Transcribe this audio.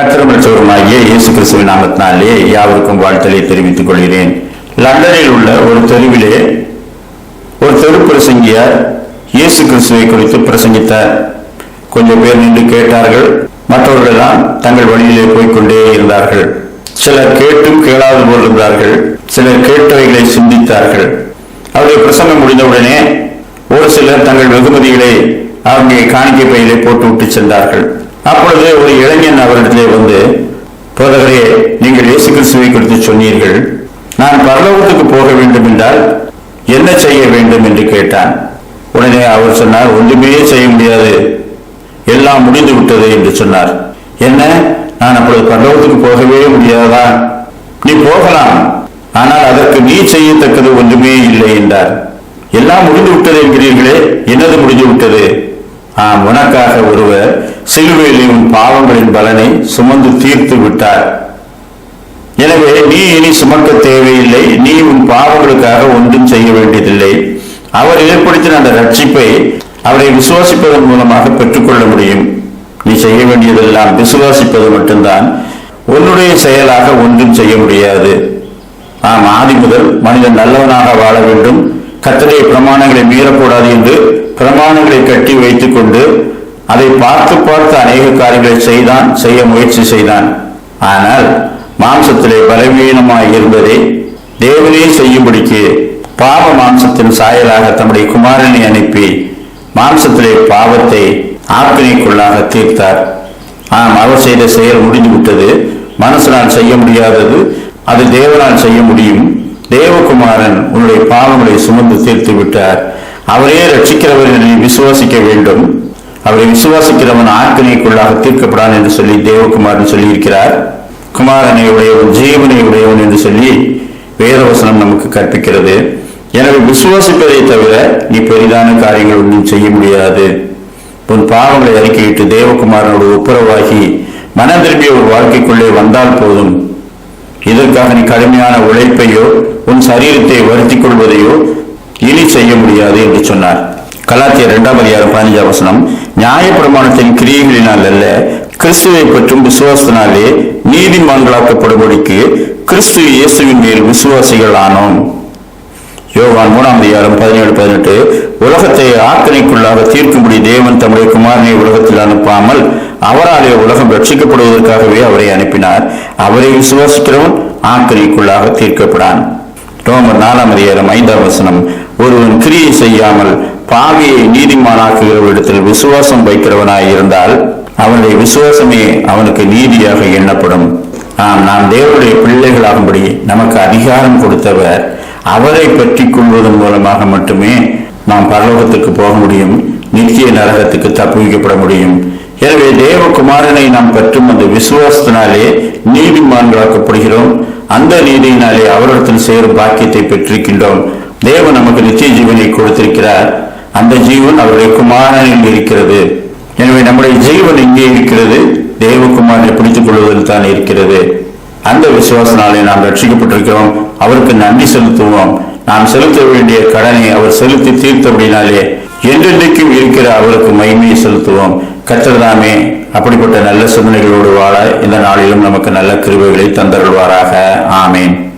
கத்திரமற்றவருமாகிய இயேசு கிறிஸ்துவின் நாமத்தினாலே யாவருக்கும் வாழ்த்தலை தெரிவித்துக் கொள்கிறேன். லண்டனில் உள்ள ஒரு தெருவிலே ஒரு தெரு பிரசங்கியார் இயேசு கிறிஸ்துவை குறித்து பிரசங்கித்தார். கொஞ்சம் பேர் நின்று கேட்டார்கள். மற்றவர்களெல்லாம் தங்கள் வழியிலே போய்கொண்டே இருந்தார்கள். சிலர் கேட்டும் கேளாது போல் இருந்தார்கள். சிலர் கேட்டவைகளை சிந்தித்தார்கள். அவருடைய பிரசங்கம் முடிந்தவுடனே ஒரு சிலர் தங்கள் வெகுமதிகளை அவங்க காணிக்கை பையிலே போட்டு விட்டு சென்றார்கள். அப்பொழுது ஒரு இளைஞன் அவரிடம் போதகரே நீங்கள் இயேசு கிறிஸ்துவை குறித்து சொன்னீர்கள் நான் பரலோகத்துக்கு போக வேண்டும் என்றால் என்ன செய்ய வேண்டும் என்று கேட்டான். உடனே அவர் சொன்னார் ஒன்றுமே செய்ய முடியாது. எல்லாம் முடிந்து விட்டது என்று சொன்னார். என்ன? நான் அப்பொழுது பரலோகத்துக்கு போகவே முடியாதா? நீ போகலாம். ஆனால் அதற்கு நீ செய்யத்தக்கது ஒன்றுமே இல்லை என்றார். எல்லாம் முடிந்து விட்டது என்கிறீர்களே என்னது முடிந்து விட்டது? ஆம் உனக்காக ஒருவர் சிலுவையிலும் பாவங்களின் பலனை சுமந்து தீர்த்து விட்டார். எனவே நீ இனி சுமக்க தேவையில்லை. நீ உன் பாவங்களுக்காக ஒன்றும் செய்ய வேண்டியதில்லை. அவர் ஏற்படுத்தின அந்த ரட்சிப்பை அவரை விசுவாசிப்பதன் மூலமாக பெற்றுக்கொள்ள முடியும். நீ செய்ய வேண்டியதெல்லாம் விசுவாசிப்பது மட்டும்தான். உன்னுடைய செயலாக ஒன்றும் செய்ய முடியாது. நாம் ஆதி முதல் மனிதன் நல்லவனாக வாழ வேண்டும். கத்தடைய பிரமாணங்களை மீறக்கூடாது என்று பிரமாணங்களை கட்டி வைத்துக் கொண்டு அதை பார்த்து பார்த்து அநேக காரியங்களை செய்தான் செய்ய முயற்சி செய்தான். ஆனால் மாம்சத்திலே பலவீனமாய் இருந்ததே தேவனே செய்யும்படிக்கு பாவ மாம்சத்தின் சாயலாக தம்முடைய குமாரனை அனுப்பி மாம்சத்திலே பாவத்தை ஆக்கினைக்குள்ளாக தீர்த்தார். ஆம் அவர் செய்த செயல் முடிந்துவிட்டது. மனசனால் செய்ய முடியாதது அது தேவனால் செய்ய முடியும். தேவகுமாரன் உன்னுடைய பாவங்களை சுமந்து தீர்த்து விட்டார் அவரே ரட்சிக்கிறவர் என்று விசுவாசிக்க வேண்டும். அவரை விசுவாசிக்கிறவன் ஆக்கினைக்குள்ளாக தீர்க்கப்படான் என்று சொல்லி தேவகுமாரன் சொல்லியிருக்கிறார். குமாரனை உடையவன் ஜீவனை உடையவன் என்று சொல்லி வேதவசனம் நமக்கு கற்பிக்கிறது. எனவே விசுவாசிப்பதை தவிர நீ பெரிதான காரியங்கள் ஒன்றும் செய்ய முடியாது. உன் பாவங்களை அறிக்கையிட்டு தேவகுமாரனோடு ஒப்புரவாகி மன திரும்பிய ஒரு வாழ்க்கைக்குள்ளே வந்தால் போதும். இதற்காக நீ கடுமையான உழைப்பையோ உன் சரீரத்தை வருத்திக் கொள்வதையோ இனி செய்ய முடியாது என்று சொன்னார். கலாத்திய இரண்டாம் அதிகாரம் பதினஞ்சாம் வசனம் நியாயப்பிரமாணத்தின் கிரியைகளினால் அல்ல கிறிஸ்துவை பற்றும் விசுவாசத்தினாலே நீதிமான்களாக்கப்படும்படிக்கு கிறிஸ்து இயேசுவின் மேல் விசுவாசிகள் ஆனோம். யோகான் மூணாம் அதிகாரம் பதினேழு பதினெட்டு உலகத்தை ஆக்கணைக்குள்ளாக தீர்க்கும்படி தேவன் தம்முடைய குமாரனை உலகத்தில் அனுப்பாமல் அவராலே உலகம் ரட்சிக்கப்படுவதற்காகவே அவரை அனுப்பினார். அவரை விசுவாசிக்கிறவன் ஆக்கணைக்குள்ளாக தீர்க்கப்படான். ரோமர் நாலாம் அதிகாரம் ஐந்தாம் வசனம் ஒருவன் கிரியை செய்யாமல் பாவியை நீதிமானாக்குகிறவரிடத்தில் விசுவாசம் வைக்கிறவனாய் இருந்தால் அவனுடைய விசுவாசமே அவனுக்கு நீதியாக எண்ணப்படும். ஆம் நாம் தேவனுடைய பிள்ளைகளாகும்படி நமக்கு அதிகாரம் கொடுத்தவர் அவரை பற்றி கொள்வதன் மூலமாக மட்டுமே நாம் பரலோகத்துக்கு போக முடியும் நித்திய நரகத்துக்கு தப்புவிக்கப்பட முடியும். எனவே தேவகுமாரனை நாம் பெற்றும் அந்த விசுவாசத்தினாலே நீதிமான்களாக்கப்படுகிறோம். அந்த நீதியினாலே அவரிடத்தில் சேரும் பாக்கியத்தை பெற்றிருக்கின்றோம். தேவன் நமக்கு நித்திய ஜீவனை கொடுத்திருக்கிறார். அந்த ஜீவன் அவருடைய குமாரனில் இருக்கிறது. எனவே நம்முடைய ஜீவன் இங்கே இருக்கிறது. தேவகுமாரனை பிடித்துக் கொள்வதில் தான் இருக்கிறது. அந்த விசுவாசனாலே நாம் ரட்சிக்கப்பட்டிருக்கிறோம். அவருக்கு நன்றி செலுத்துவோம். நாம் செலுத்த வேண்டிய கடனை அவர் செலுத்தி தீர்த்தபடினாலே என்றென்றைக்கும் இருக்கிற அவருக்கு மகிமையை செலுத்துவோம். கற்றதாமே அப்படிப்பட்ட நல்ல சிந்தனைகளோடு வாழ இந்த நாளிலும் நமக்கு நல்ல கிருபைகளை தந்தருள்வாராக. ஆமேன்.